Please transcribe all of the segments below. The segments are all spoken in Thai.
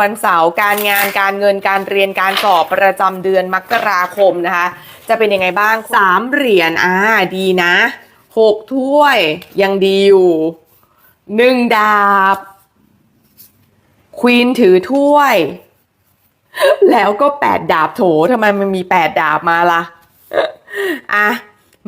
วันเสาร์การงานการเงินการเรียนการสอบประจำเดือนมกราคมนะคะ จะเป็นยังไงบ้างสามเหรียญอ่าดีนะหกถ้วยยังดีอยู่หนึ่งดาบ ควีนถือถ้วย แล้วก็แปดดาบโถทำไมมันมีแปดดาบมาล่ะอะ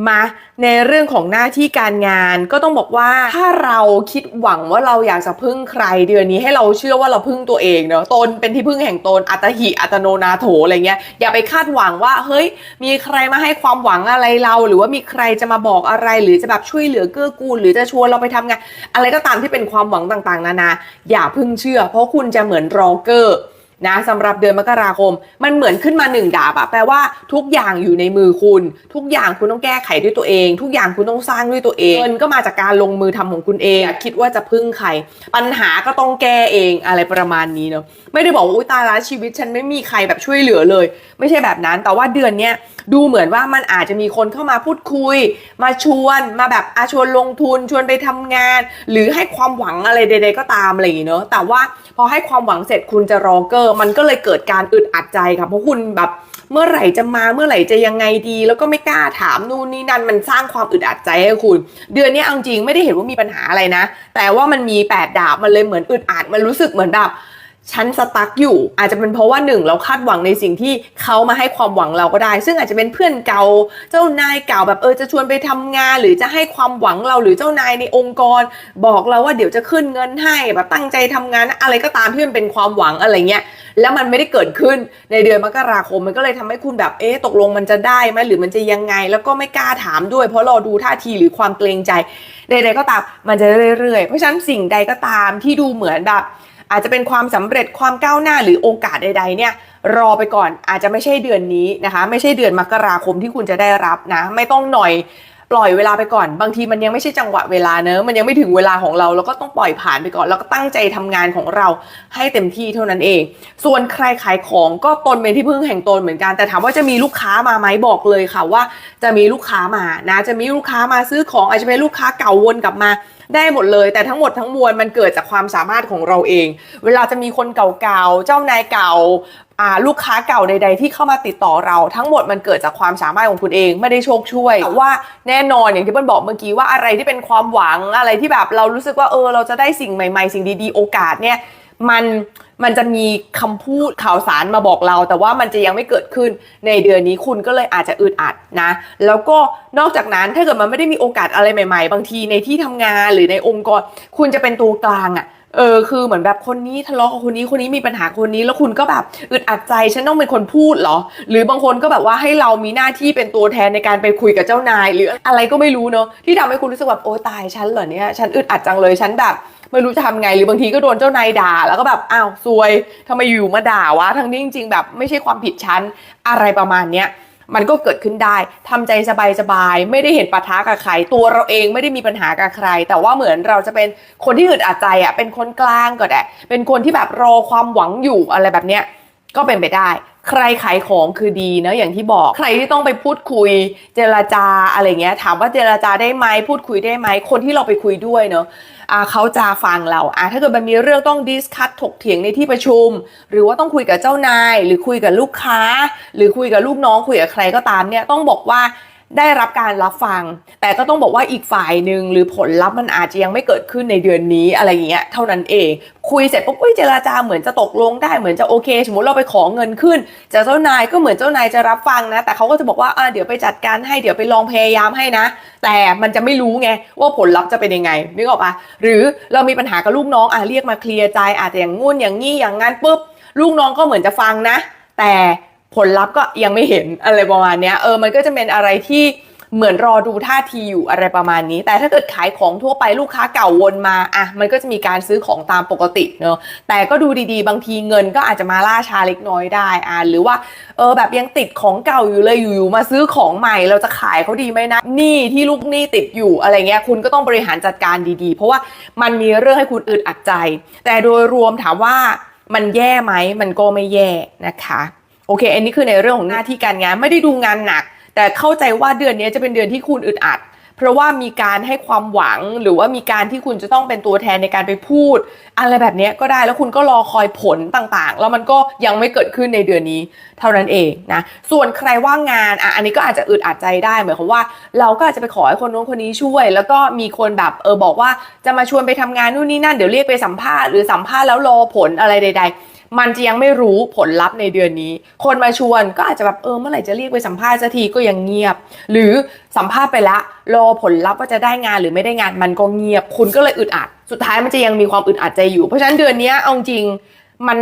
มาในเรื่องของหน้าที่การงานก็ต้องบอกว่าถ้าเราคิดหวังว่าเราอยากจะพึ่งใครเดือนนี้ให้เราเชื่อว่าเราพึ่งตัวเองเนาะตนเป็นที่พึ่งแห่งตนอัตหิอัตโนนาโถอะไรเงี้ยอย่าไปคาดหวังว่าเฮ้ยมีใครมาให้ความหวังอะไรเรา หรือว่ามีใครจะมาบอกอะไร หรือจะแบบช่วยเหลือเกื้อกูล หรือจะชวนเราไปทำงาน อะไรก็ตามที่เป็นความหวังต่างๆ นานาอย่าพึ่งเชื่อ เพราะคุณจะเหมือนรอเกอร์ นะสำหรับเดือนมกราคม มันเหมือนขึ้นมาหนึ่งดาบอะแปลว่าทุกอย่างอยู่ในมือคุณ ทุกอย่างคุณต้องแก้ไขด้วยตัวเอง ทุกอย่างคุณต้องสร้างด้วยตัวเองเงินก็มาจากการลงมือทำของคุณเองคิดว่าจะพึ่งใครปัญหาก็ต้องแก้เองอะไรประมาณนี้เนาะไม่ได้บอกว่าอุ้ยตายละชีวิตฉันไม่มีใครแบบช่วยเหลือเลย ไม่ใช่แบบนั้นแต่ว่าเดือนเนี้ยดูเหมือนว่ามันอาจจะมีคนเข้ามาพูดคุย มาชวนมาแบบอาชวนลงทุนชวนไปทำงาน หรือให้ความหวังอะไรใด ๆ ก็ตามอะไรอย่างเงี้ยเนาะแต่ว่าพอให้ความหวังเสร็จคุณจะรอเกอร์มันก็เลยเกิดการอึดอัดใจค่ะเพราะคุณแบบเมื่อไหร่จะมาเมื่อไหร่จะยังไงดี แล้วก็ไม่กล้าถามนู่นนี่นั่นมันสร้างความอึดอัดใจให้คุณ เดือนนี้เอาจริงไม่ได้เห็นว่ามีปัญหาอะไรนะ แต่ว่ามันมีแปดดาบมันเลยเหมือนอึดอัดมันรู้สึกเหมือนแบบ ฉันสตั๊กอยู่ อาจจะเป็นเพราะว่าหนึ่งเราคาดหวังในสิ่งที่เขามาให้ความหวังเราก็ได้ ซึ่งอาจจะเป็นเพื่อนเก่าเจ้านายเก่าแบบเออจะชวนไปทำงาน หรือจะให้ความหวังเราหรือเจ้านายในองค์กร บอกเราว่าเดี๋ยวจะขึ้นเงินให้แบบตั้งใจทำงานอะไรก็ตามที่มันเป็นความหวังอะไรเงี้ยแล้วมันไม่ได้เกิดขึ้นในเดือนมกราคมมันก็เลยทำให้คุณแบบเอ๊ะตกลงมันจะได้ไหมหรือมันจะยังไง แล้วก็ไม่กล้าถามด้วย เพราะราดูท่าทีหรือความเกรงใจใดๆก็ตามมันจะเรื่อยๆ เพราะฉะนั้นสิ่งใดก็ตามที่ดูเหมือนแบบ อาจจะเป็นความสำเร็จความก้าวหน้าหรือโอกาสใดๆเนี่ยรอไปก่อนอาจจะไม่ใช่เดือนนี้นะคะ ไม่ใช่เดือนมกราคมที่คุณจะได้รับนะ ไม่ต้องหน่อย ปล่อยเวลาไปก่อน บางทีมันยังไม่ใช่จังหวะเวลาเนอะมันยังไม่ถึงเวลาของเราแล้วก็ต้องปล่อยผ่านไปก่อน แล้วก็ตั้งใจทำงานของเราให้เต็มที่เท่านั้นเอง ส่วนใครขายของก็ตนเป็นที่พึ่งแห่งตนเหมือนกัน แต่ถามว่าจะมีลูกค้ามาไหมบอกเลยค่ะว่า จะมีลูกค้ามานะจะมีลูกค้ามาซื้อของอาจจะเป็นลูกค้าเก่าวนกลับมาได้หมดเลย แต่ทั้งหมดทั้งมวลมันเกิดจากความสามารถของเราเอง เวลาจะมีคนเก่าๆ เจ้านายเก่า ลูกค้าเก่าใด ๆ ที่เข้ามาติดต่อเราทั้งหมดมันเกิดจากความสามารถของคุณเองไม่ได้โชคช่วยแต่ว่าแน่นอนอย่างที่เปิ้ลบอกเมื่อกี้ว่าอะไรที่เป็นความหวังอะไรที่แบบเรารู้สึกว่าเออเราจะได้สิ่งใหม่ ๆ สิ่งดีๆ โอกาสเนี่ยมันมันจะมีคำพูดข่าวสารมาบอกเรา แต่ว่ามันจะยังไม่เกิดขึ้นในเดือนนี้คุณก็เลยอาจจะอึดอัดนะ แล้วก็นอกจากนั้นถ้าเกิดมันไม่ได้มีโอกาสอะไรใหม่ ๆ บางทีในที่ทำงานหรือในองค์กร คุณจะเป็นตัวกลางอะ เออคือเหมือนแบบคนนี้ทะเลาะกับคนนี้คนนี้มีปัญหาคนนี้ แล้วคุณก็แบบอึดอัดใจฉันต้องเป็นคนพูดเหรอ หรือบางคนก็แบบว่าให้เรามีหน้าที่เป็นตัวแทนในการไปคุยกับเจ้านาย หรืออะไรก็ไม่รู้เนอะที่ทำให้คุณรู้สึกแบบโอ้ตายฉันเหรอเนี่ยฉันอึดอัดจังเลยฉันแบบไม่รู้จะทำไงหรือบางทีก็โดนเจ้านายด่า แล้วก็แบบอ้าวซวยทำไมอยู่มาด่าวะทั้งนี้จริง ๆ แบบไม่ใช่ความผิดฉันอะไรประมาณเนี้ย มันก็เกิดขึ้นได้ทำใจสบายๆ ไม่ได้เห็นปะทะกับใคร ตัวเราเองไม่ได้มีปัญหากับใคร แต่ว่าเหมือนเราจะเป็นคนที่อึดอัดใจอะ เป็นคนกลางก็ได้ เป็นคนที่แบบรอความหวังอยู่อะไรแบบเนี้ย ก็เป็นไปได้ ใครขายของคือดีเนะอย่างที่บอกใครที่ต้องไปพูดคุยเจรจาอะไรเงี้ย ถามว่าเจรจาได้ไหมพูดคุยได้ไหมคนที่เราไปคุยด้วยเนาะเขาจะฟังเราอ่าถ้าเกิดมันมีเรื่องต้องดิสคัตถกเถียงในที่ประชุม หรือว่าต้องคุยกับเจ้านาย หรือคุยกับลูกค้า หรือคุยกับลูกน้องคุยกับใครก็ตามเนี่ยต้องบอกว่า ได้รับการรับฟัง แต่ก็ต้องบอกว่าอีกฝ่ายหนึ่งหรือผลลัพธ์มันอาจจะยังไม่เกิดขึ้นในเดือนนี้อะไรอย่างเงี้ยเท่านั้นเอง คุยเสร็จปุ๊บอุ้ยเจรจาเหมือนจะตกลงได้เหมือนจะโอเค สมมติเราไปขอเงินขึ้นจากเจ้านายก็เหมือนเจ้านายจะรับฟังนะ แต่เขาก็จะบอกว่าอ่าเดี๋ยวไปจัดการให้เดี๋ยวไปลองพยายามให้นะ แต่มันจะไม่รู้ไงว่าผลลัพธ์จะเป็นยังไงนึกออกปะหรือเรามีปัญหากับลูกน้องอะเรียกมาเคลียร์ใจอาจจะอย่างงุ่นอย่างงี้อย่างงั้นปุ๊บลูกน้องก็เหมือนจะฟังนะ แต่ ผลลัพธ์ก็ยังไม่เห็นอะไรประมาณเนี้ยเออมันก็จะเป็นอะไรที่เหมือนรอดูท่าทีอยู่อะไรประมาณนี้ แต่ถ้าเกิดขายของทั่วไปลูกค้าเก่าวนมาอะมันก็จะมีการซื้อของตามปกติเนอะแต่ก็ดูดีๆ บางทีเงินก็อาจจะมาล่าช้าเล็กน้อยได้อะหรือว่าเออแบบยังติดของเก่าอยู่เลยอยู่ๆมาซื้อของใหม่ เราจะขายเขาดีไหมนะหนี้ที่ลูกหนี้ติดอยู่อะไรเงี้ยคุณก็ต้องบริหารจัดการดีๆ เพราะว่ามันมีเรื่องให้คุณอึดอัดใจ แต่โดยรวมถามว่ามันแย่ไหมมันก็ไม่แย่นะคะ โอเค อันนี้คือในเรื่องของหน้าที่การงานไม่ได้ดูงานหนัก แต่เข้าใจว่าเดือนนี้จะเป็นเดือนที่คุณอึดอัด เพราะว่ามีการให้ความหวังหรือว่ามีการที่คุณจะต้องเป็นตัวแทนในการไปพูด อะไรแบบนี้ก็ได้แล้วคุณก็รอคอยผลต่างๆ แล้วมันก็ยังไม่เกิดขึ้นในเดือนนี้ เท่านั้นเองนะส่วนใครว่างงานอะอันนี้ก็อาจจะอึดอัดใจได้หมายความว่า เราก็อาจจะไปขอให้คนนู้นคนนี้ช่วย แล้วก็มีคนแบบเออบอกว่าจะมาชวนไปทำงานนู่นนี่นั่นเดี๋ยวเรียกไปสัมภาษณ์หรือสัมภาษณ์แล้วรอผลอะไรใด ๆ มันจะยังไม่รู้ผลลัพธ์ในเดือนนี้ คนมาชวนก็อาจจะแบบเออเมื่อไหร่จะเรียกไปสัมภาษณ์สักทีก็ยังเงียบ หรือสัมภาษณ์ไปละรอผลลัพธ์ว่าจะได้งานหรือไม่ได้งานมันก็เงียบ คุณก็เลยอึดอัด สุดท้ายมันจะยังมีความอึดอัดใจอยู่ เพราะฉะนั้นเดือนนี้เอาจริงมัน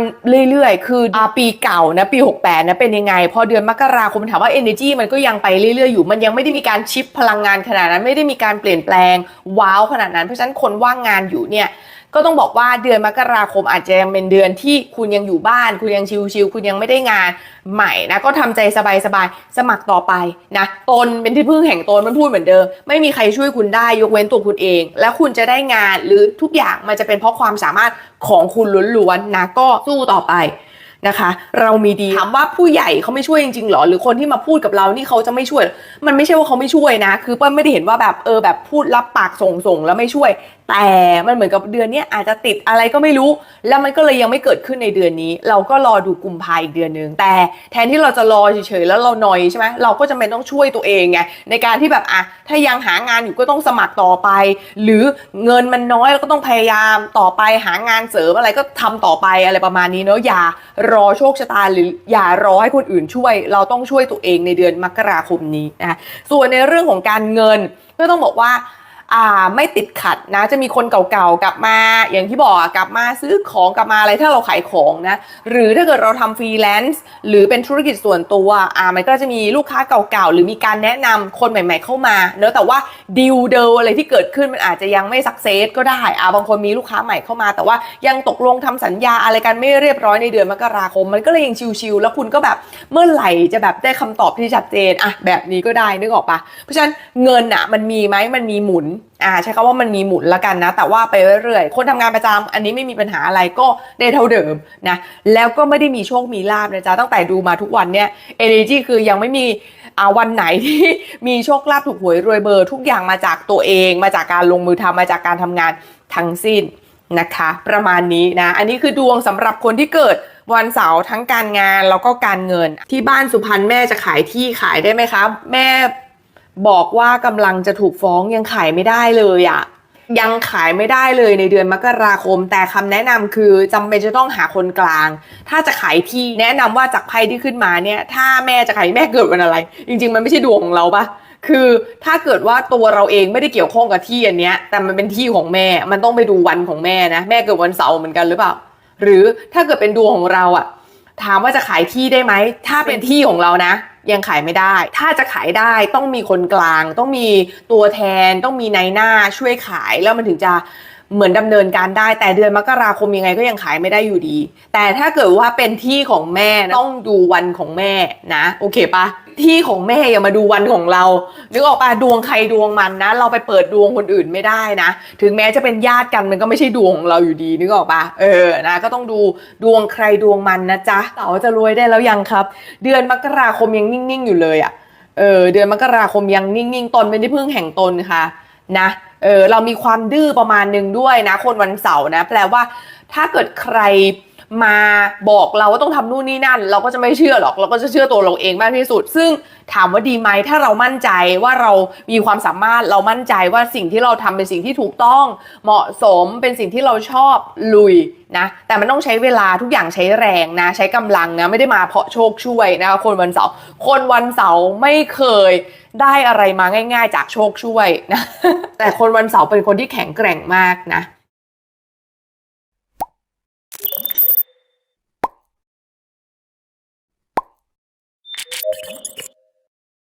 เรื่อยๆ คืออปีเก่านะปี 68 นะเป็นยังไง พอเดือนมกราคมถามว่า energy มันก็ยังไปเรื่อยๆ อยู่ มันยังไม่ได้มีการชิปพลังงานขนาดนั้น ไม่ได้มีการเปลี่ยนแปลงว้าวขนาดนั้น เพราะฉะนั้นคนว่างงานอยู่เนี่ย ก็ต้องบอกว่าเดือนมกราคมอาจจะยังเป็นเดือนที่คุณยังอยู่บ้าน คุณยังชิลๆคุณยังไม่ได้งานใหม่นะก็ทำใจสบายๆสมัครต่อไปนะตนเป็นที่พึ่งแห่งตนมันพูดเหมือนเดิม ไม่มีใครช่วยคุณได้ยกเว้นตัวคุณเอง แล้วคุณจะได้งานหรือทุกอย่างมันจะเป็นเพราะความสามารถของคุณล้วนๆนะก็สู้ต่อไป นะคะ เรามีดีถามว่าผู้ใหญ่เขาไม่ช่วยจริงๆหรอ หรือคนที่มาพูดกับเรานี่เขาจะไม่ช่วย มันไม่ใช่ว่าเขาไม่ช่วยนะ คือเปิ้ลไม่ได้เห็นว่าแบบเออแบบพูดรับปากส่งส่งๆแล้วไม่ช่วย แต่มันเหมือนกับเดือนนี้อาจจะติดอะไรก็ไม่รู้ แล้วมันก็เลยยังไม่เกิดขึ้นในเดือนนี้ เราก็รอดูกุมภาอีกเดือนหนึ่งแต่แทนที่เราจะรอเฉยๆแล้วเราหนอยใช่ไหมเราก็จะเป็นต้องช่วยตัวเองไงในการที่แบบอะถ้ายังหางานอยู่ก็ต้องสมัครต่อไป หรือเงินมันน้อยเราก็ต้องพยายามต่อไปหางานเสริมอะไรก็ทำต่อไปอะไรประมาณนี้เนาะอย่ารอโชคชะตาหรืออย่ารอให้คนอื่นช่วย เราต้องช่วยตัวเองในเดือนมกราคมนี้นะคะส่วนในเรื่องของการเงินก็ต้องบอกว่า อ่าไม่ติดขัดนะ จะมีคนเก่าๆกลับมา อย่างที่บอกกลับมาซื้อของกลับมาอะไรถ้าเราขายของนะหรือถ้าเกิดเราทำฟรีแลนซ์หรือเป็นธุรกิจส่วนตัวอ่ามันก็จะมีลูกค้าเก่าๆหรือมีการแนะนำคนใหม่ ๆเข้ามาเนอะแต่ว่าดีลเดลอะไรที่เกิดขึ้นมันอาจจะยังไม่สักเซสก็ได้อ่าบางคนมีลูกค้าใหม่เข้ามา แต่ว่ายังตกลงทำสัญญาอะไรกันไม่เรียบร้อยในเดือนมกราคม มันก็เลยยังชิวๆแล้วคุณก็แบบเมื่อไหร่จะแบบได้คำตอบที่ชัดเจนอะแบบนี้ก็ได้นึกออกปะเพราะฉะนั้นเงินอะมันมีไหมมันมีหมุนอ่าใช้คำว่ามันมีหมุนละกันนะ แต่ว่าไปเรื่อยๆ คนทำงานประจำอันนี้ไม่มีปัญหาอะไรก็ได้เท่าเดิมนะ แล้วก็ไม่ได้มีโชคมีลาบนะจ๊ะ ตั้งแต่ดูมาทุกวันเนี่ยเอเนจีคือยังไม่มีอ่าวันไหนที่มีโชคลาภถูกหวยรวยเบอร์ ทุกอย่างมาจากตัวเอง มาจากการลงมือทำมาจากการทำงานทั้งสิ้นนะคะ ประมาณนี้นะ อันนี้คือดวงสำหรับคนที่เกิดวันเสาร์ทั้งการงานแล้วก็การเงินที่บ้านสุพรรณแม่จะขายที่ขายได้ไหมคะ แม่ บอกว่ากำลังจะถูกฟ้องยังขายไม่ได้เลยอะ่ะยังขายไม่ได้เลยในเดือนมกราคม แต่คำแนะนำคือจำเป็นจะต้องหาคนกลาง ถ้าจะขายที่แนะนำว่าจากไพ่ที่ขึ้นมาเนี่ย ถ้าแม่จะขายแม่เกิดวันอะไร จริง ๆ มันไม่ใช่ดวงของเราปะคือถ้าเกิดว่าตัวเราเองไม่ได้เกี่ยวข้องกับที่อันเนี้ย แต่มันเป็นที่ของแม่ มันต้องไปดูวันของแม่นะ แม่เกิดวันเสาร์เหมือนกันหรือเปล่า หรือถ้าเกิดเป็นดวงของเราอะ ถามว่าจะขายที่ได้ไหม ถ้าเป็นที่ของเรานะ ยังขายไม่ได้ ถ้าจะขายได้ต้องมีคนกลาง ต้องมีตัวแทน ต้องมีนายหน้าช่วยขายแล้วมันถึงจะเหมือนดำเนินการได้แต่เดือนมกราคมยังไงก็ยังขายไม่ได้อยู่ดี แต่ถ้าเกิดว่าเป็นที่ของแม่นะต้องดูวันของแม่นะ โอเคปะ ที่ของแม่อย่ามาดูวันของเรานึกออกปะดวงใครดวงมันนะ เราไปเปิดดวงคนอื่นไม่ได้นะ ถึงแม้จะเป็นญาติกันมันก็ไม่ใช่ดวงของเราอยู่ดีนึกออกปะเออนะก็ต้องดูดวงใครดวงมันนะจ๊ะเต๋าจะรวยได้แล้วยังครับ เดือนมกราคมยังนิ่งๆอยู่เลยอะ่ะเออเดือนมกราคมยังนิ่งๆตนเป็นที่พึ่งแห่งตนค่ะนะเออเรามีความดื้อประมาณหนึ่งด้วยนะ คนวันเสาร์นะ แปลว่าถ้าเกิดใคร มาบอกเราว่าต้องทำนู่นนี่นั่น เราก็จะไม่เชื่อหรอกเราก็จะเชื่อตัวเราเองมากที่สุด ซึ่งถามว่าดีไหมถ้าเรามั่นใจว่าเรามีความสามารถเรามั่นใจว่าสิ่งที่เราทำเป็นสิ่งที่ถูกต้อง เหมาะสมเป็นสิ่งที่เราชอบลุยนะแต่มันต้องใช้เวลาทุกอย่างใช้แรงนะ ใช้กำลังนะไม่ได้มาเพราะโชคช่วยนะคะคนวันเสาร์คนวันเสาร์ไม่เคยได้อะไรมาง่าย ๆ จากโชคช่วยนะแต่คนวันเสาร์เป็นคนที่แข็งแกร่งมากนะ